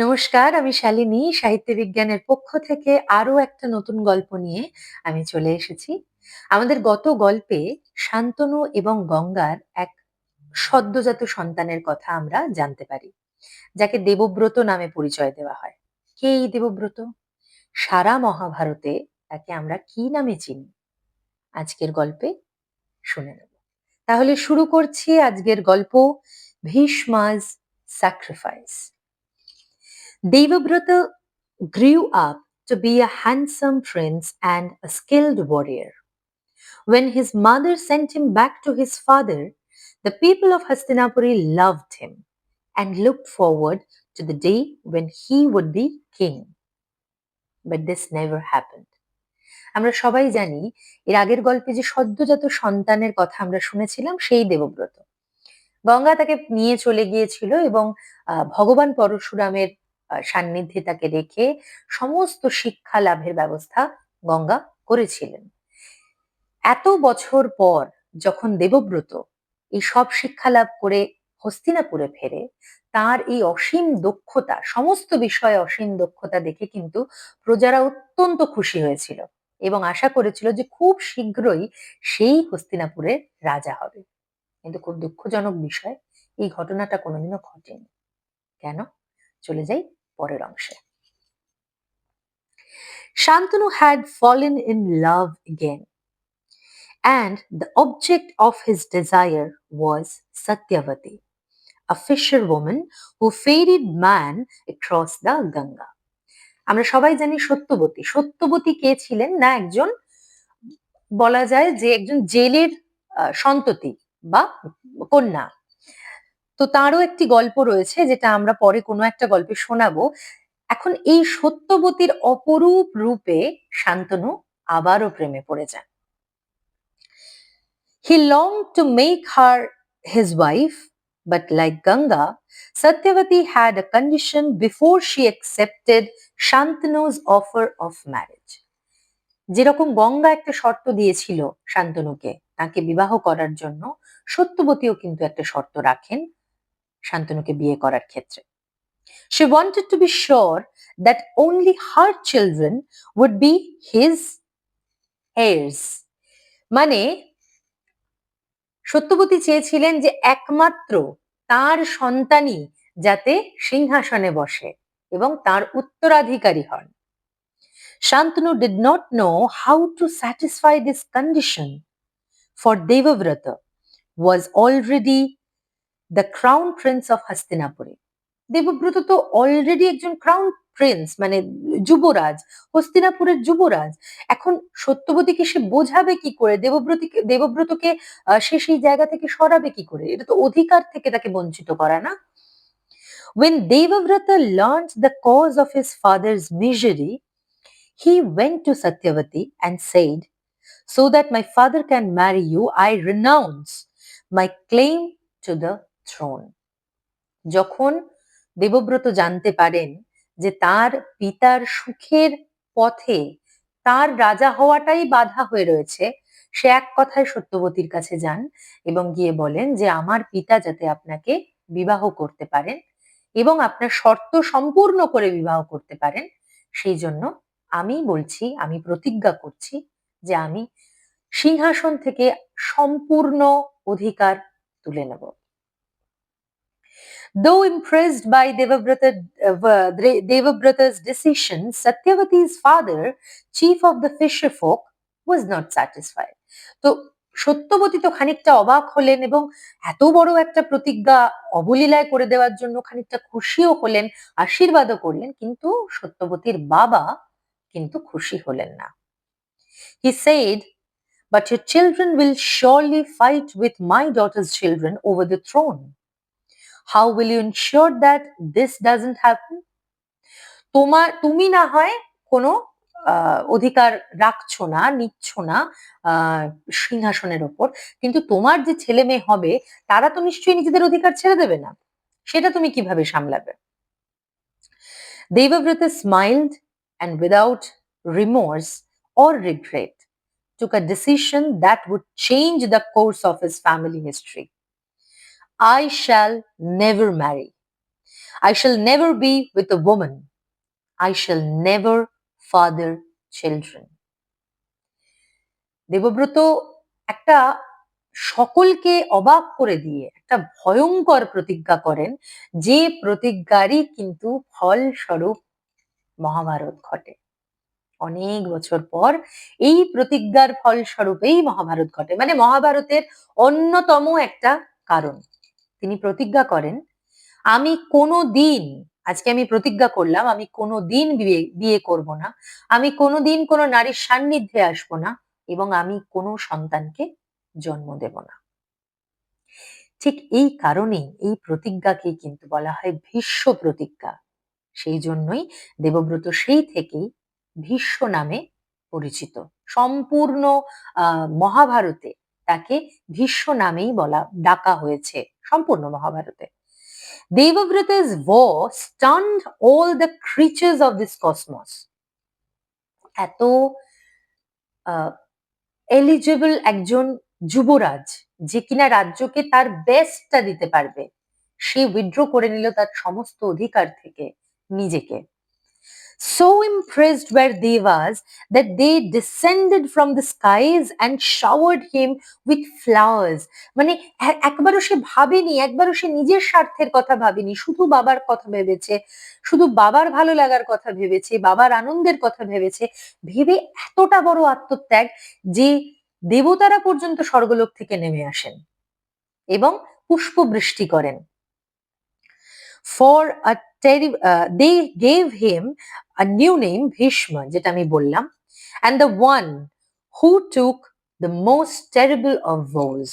নমস্কার, আমি শালিনী, সাহিত্য বিজ্ঞানের পক্ষ থেকে আরও একটা নতুন গল্প নিয়ে আমি চলে এসেছি। আমাদের গত গল্পে শান্তনু এবং গঙ্গার এক সদ্যজাত সন্তানের কথা আমরা জানতে পারি, যাকে দেবব্রত নামে পরিচয় দেওয়া হয়। কে এই দেবব্রত? সারা মহাভারতে তাকে আমরা কি নামে চিনি? আজকের গল্পে শুনে নেব। তাহলে শুরু করছি আজকের গল্প, Bhishma's sacrifice. Devabrata grew up to be a handsome prince and a skilled warrior. When his mother sent him back to his father, the people of Hastinapuri loved him and looked forward to the day when he would be king. But this never happened. আমরা সবাই জানি এর আগের গল্পে যে সদ্যজাত সন্তানের কথা আমরা শুনেছিলাম সেই দেবব্রত গঙ্গা তাকে নিয়ে চলে গিয়েছিল এবং আহ, ভগবান পরশুরামের আহ, সান্নিধ্যে তাকে রেখে সমস্ত শিক্ষা লাভের ব্যবস্থা গঙ্গা করেছিলেন। এত বছর পর যখন দেবব্রত এই সব শিক্ষা লাভ করে হস্তিনাপুরে ফেরে, তার এই অসীম দক্ষতা, সমস্ত বিষয়ে অসীম দক্ষতা দেখে কিন্তু প্রজারা অত্যন্ত খুশি হয়েছিল এবং আশা করেছিল যে খুব শীঘ্রই সেই হস্তিনাপুরের রাজা হবে। কিন্তু খুব দুঃখজনক বিষয়, এই ঘটনাটা কোনোদিনও ঘটেনি। কেন? চলে যাই পরের অংশে Shantanu had fallen in love again, and the object of his desire was Satyavati, a fisherwoman who ferried man across the Ganga. আমরা সবাই জানি সত্যবতী সত্যবতী কে ছিলেন না একজন বলা যায় যে একজন জেলের সন্ততি বা কন্যা তো তারও একটি গল্প রয়েছে যেটা আমরা পরে কোনো একটা গল্পে শোনাবো। এখন এই সত্যবতীর অপরূপ রূপে শান্তনু আবারও প্রেমে পড়ে যান he long to make her his wife but like Ganga Satyavati had a condition before she accepted Shantanu's offer of marriage যেরকম গঙ্গা একটা শর্ত দিয়েছিল শান্তনুকে তাকে বিবাহ করার জন্য, সত্যবতীও কিন্তু একটা শর্ত রাখেন। শান্তনুকে বিয়ে করার ক্ষেত্রে। She wanted to be sure that only her children would be his heirs মানে সত্যবতী চেয়েছিলেন যে একমাত্র তার সন্তানই যাতে সিংহাসনে বসে এবং তার উত্তরাধিকারী হন। Shantanu did not know how to satisfy this condition for Devabrata was already the crown prince of Hastinapuri. Devabrata তো অলরেডি একজন ক্রাউন প্রিন্স মানে যুবরাজ হস্তিনাপুরের যুবরাজ এখন সত্যবতীকে সে বোঝাবে কি করে দেবব্রতীকে দেবব্রতকে সে সেই জায়গা থেকে সরাবে কি করে এটা তো অধিকার থেকে তাকে বঞ্চিত করা না When Devavrata learned the cause of his father's misery, he went to Satyavati and said, So that my father can marry you, I renounce my claim to the throne. যখন দেবব্রত জানতে পারেন যে তার পিতার সুখের পথে তার রাজা হওয়াটাই বাধা হয়ে রয়েছে, সে এক কথায় সত্যবতীর কাছে যান এবং গিয়ে বলেন যে, আমার পিতা যাতে আপনাকে বিবাহ করতে পারেন এবং আপনার শর্ত সম্পূর্ণ করে বিবাহ করতে পারেন, সেই জন্য আমি বলছি, আমি প্রতিজ্ঞা করছি যে আমি সিংহাসন থেকে সম্পূর্ণ অধিকার তুলে নেব Though impressed by Devabrata, uh, Devabrata's decision, Satyavati's father, chief of the fisher folk, was not satisfied. তো সত্যবতী তো খানিকটা অবাক হলেন এবং এত বড় একটা প্রতিজ্ঞা অবলীলায় করে দেওয়ার জন্য খানিকটা খুশিও হলেন আশীর্বাদও করলেন কিন্তু সত্যবতীর বাবা কিন্তু খুশি হলেন না He said, But your children will surely fight with my daughter's children over the throne. How will you ensure that this doesn't happen? তোমার তুমি না হয় কোনো অধিকার রাখছো না নিচ্ছ না সিংহাসনের ওপর কিন্তু তোমার যে ছেলে মেয়ে হবে তারা তো নিশ্চয়ই নিজেদের অধিকার ছেড়ে দেবে না সেটা তুমি কীভাবে সামলাবে Devavrata smiled and without remorse or regret took a decision that would change the course of his family history. I shall never marry. I shall never be with a woman. I shall never father children. Devabrata একটা সকলকে অবাক করে দিয়ে, একটা ভয়ঙ্কর প্রতিজ্ঞা করেন যে প্রতিজ্ঞারই কিন্তু ফলস্বরূপ মহাভারত ঘটে অনেক বছর পর এই প্রতিজ্ঞার ফলস্বরূপেই মহাভারত ঘটে মানে মহাভারতের অন্যতম একটা কারণ তিনি প্রতিজ্ঞা করেন, আমি কোনো দিন আজকে আমি প্রতিজ্ঞা করলাম, আমি কোনো দিন বিয়ে বিয়ে করব না। আমি কোনো দিন কোনো নারীর সান্নিধ্যে আসব না এবং আমি কোনো সন্তানকে জন্ম দেব না। ঠিক এই কারণেই এই প্রতিজ্ঞাকে কিন্তু বলা হয় ভীষ্ম প্রতিজ্ঞা। সেই জন্যই দেবব্রত সেই থেকেই ভীষ্ম নামে পরিচিত। সম্পূর্ণ মহাভারতে তাকে ভীষ্ম নামেই বলা, ডাকা হয়েছে সম্পূর্ণ মহাভারতে cosmos. এত এলিজেবল একজন যুবরাজ যে কিনা রাজ্যকে তার বেস্টটা দিতে পারবে, সে উইথড্র করে নিল তার সমস্ত অধিকার থেকে নিজেকে So impressed were Devas that they descended from the skies and showered him with flowers. মানে একবারও সে ভাবেনি, একবারও সে নিজের স্বার্থের কথা ভাবেনি, শুধু বাবার কথা ভেবেছে, শুধু বাবার ভালো লাগার কথা ভেবেছে, বাবার আনন্দের কথা ভেবেছে, ভেবে এতটা বড় আত্মত্যাগ যে দেবতারা পর্যন্ত স্বর্গলোক থেকে নেমে আসেন এবং পুষ্প বৃষ্টি করেন for a they gave him a new name, Bhishma, যেটা আমি বললাম, and the one who took the most terrible of woes.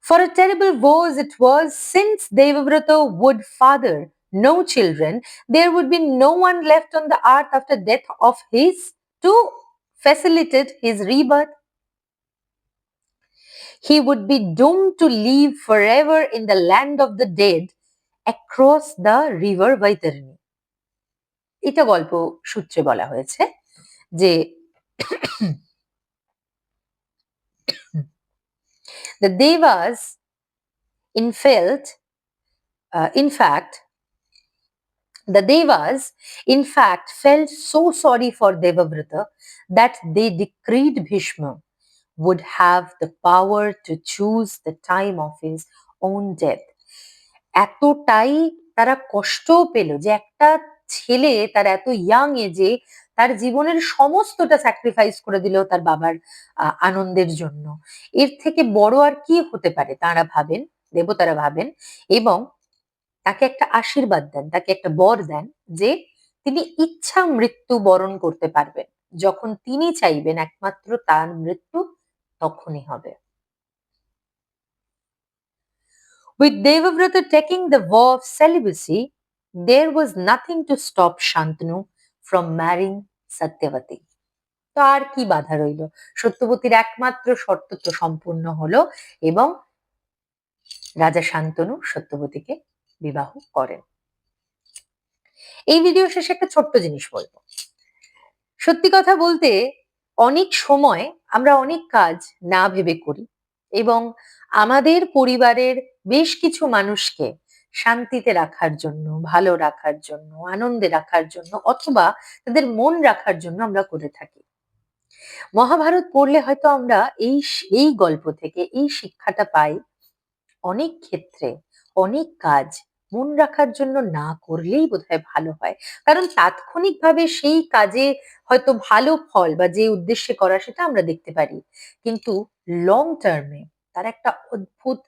For a terrible woes it was, since Devavrata would father no children, there would be no one left on the earth after death of his to facilitate his rebirth. He would be doomed to live forever in the land of the dead across the river Vaitarani. এটা গল্প সূত্রে বলা হয়েছে যে the devas in felt uh, in fact the devas in fact felt so sorry for devavrata that they decreed bhishma would have the power to choose the time of his own death এতটাই তারা কষ্টও পেল যে একটা ছেলে তার এত young এজে তার জীবনের সমস্তটা স্যাক্রিফাইস করে দিল তার বাবার আনন্দের জন্য। এর থেকে বড় আর কি হতে পারে তারা ভাবেন দেবতারা ভাবেন এবং তাকে একটা আশীর্বাদ দেন তাকে একটা বর দেন যে তিনি ইচ্ছা মৃত্যু বরণ করতে পারবেন। যখন তিনি চাইবেন একমাত্র তার মৃত্যু তখনই হবে। With Devavrata taking the vow of celibacy, there was nothing to stop Shantanu from marrying Satyavati. তো আর কি বাধা রইল? সত্যবতীর একমাত্র শর্ত তো সম্পূর্ণ হলো এবং রাজা শান্তনু সত্যবতীকে বিবাহ করেন। এই ভিডিও শেষে একটা ছোট্ট জিনিস বলব। সত্যি কথা বলতে অনেক সময় আমরা অনেক কাজ না ভেবে করি এবং আমাদের পরিবারের বেশ কিছু মানুষকে শান্তিতে রাখার জন্য, ভালো রাখার জন্য, আনন্দে রাখার জন্য অথবা তাদের মন রাখার জন্য আমরা করে থাকি। মহাভারত পড়লে হয়তো আমরা এই এই গল্প থেকে এই শিক্ষাটা পাই, অনেক ক্ষেত্রে অনেক কাজ মন রাখার জন্য না করলেই বোধহয় ভালো হয়। কারণ তাৎক্ষণিকভাবে সেই কাজে হয়তো ভালো ফল বা যে উদ্দেশ্যে করা সেটা আমরা দেখতে পারি। কিন্তু লং টার্মে তার একটা অদ্ভুত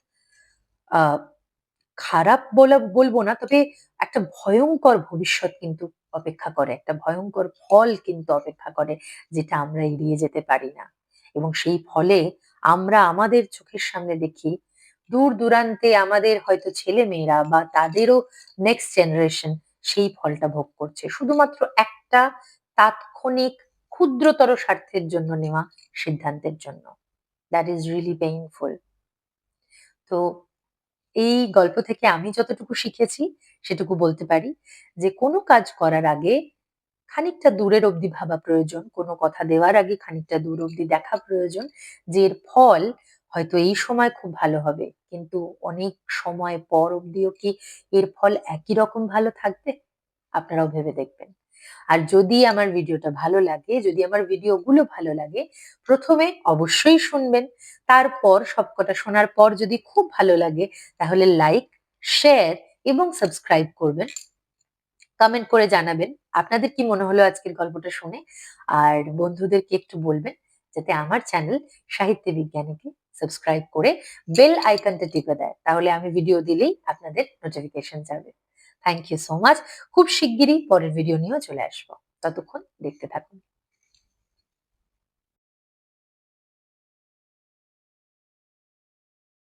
খারাপ বলা, বলব না, তবে একটা ভয়ঙ্কর ভবিষ্যৎ কিন্তু অপেক্ষা করে, একটা ভয়ঙ্কর ফল কিন্তু অপেক্ষা করে, যেটা আমরা এড়িয়ে যেতে পারি না। এবং সেই ফলে আমরা আমাদের চোখের সামনে দেখি, দূর দূরান্তে আমাদের হয়তো ছেলে মেয়েরা বা তাদেরও নেক্সট জেনারেশন সেই ফলটা ভোগ করছে। শুধুমাত্র একটা তাৎক্ষণিক ক্ষুদ্রতর স্বার্থের জন্য নেওয়া সিদ্ধান্তের জন্য। দ্যাট ইজ রিয়েলি পেইনফুল তো এই গল্প থেকে আমি যতটুকু শিখেছি সেটুকু বলতে পারি যে, কোনো কাজ করার আগে খানিকটা দূরের অবধি ভাবা প্রয়োজন। কোনো কথা দেওয়ার আগে খানিকটা দূর অবধি দেখা প্রয়োজন, যে এর ফল হয়তো এই সময় খুব ভালো হবে। কিন্তু অনেক সময় পর অবধিও কি এর ফল একই রকম ভালো থাকবে? আপনারাও ভেবে দেখবেন। আর যদি আমার ভিডিওটা ভালো লাগে, যদি আমার ভিডিওগুলো ভালো লাগে, প্রথমে অবশ্যই শুনবেন। তারপর সবকটা শোনার পর যদি খুব ভালো লাগে, তাহলে লাইক, শেয়ার এবং সাবস্ক্রাইব করবেন। কমেন্ট করে জানাবেন আপনাদের কি মনে হলো আজকের গল্পটা শুনে? আর বন্ধুদেরকে একটু বলবেন যাতে আমার চ্যানেল সাহিত্য বিজ্ঞানীকে সাবস্ক্রাইব করে বেল আইকনটা টিপে দেয়। তাহলে আমি ভিডিও দিলেই আপনাদের নোটিফিকেশন যাবে। থ্যাংক ইউ সো মাচ খুব শিগগিরই পরের ভিডিও নিয়েও চলে আসব। ততক্ষণ দেখতে থাকুন।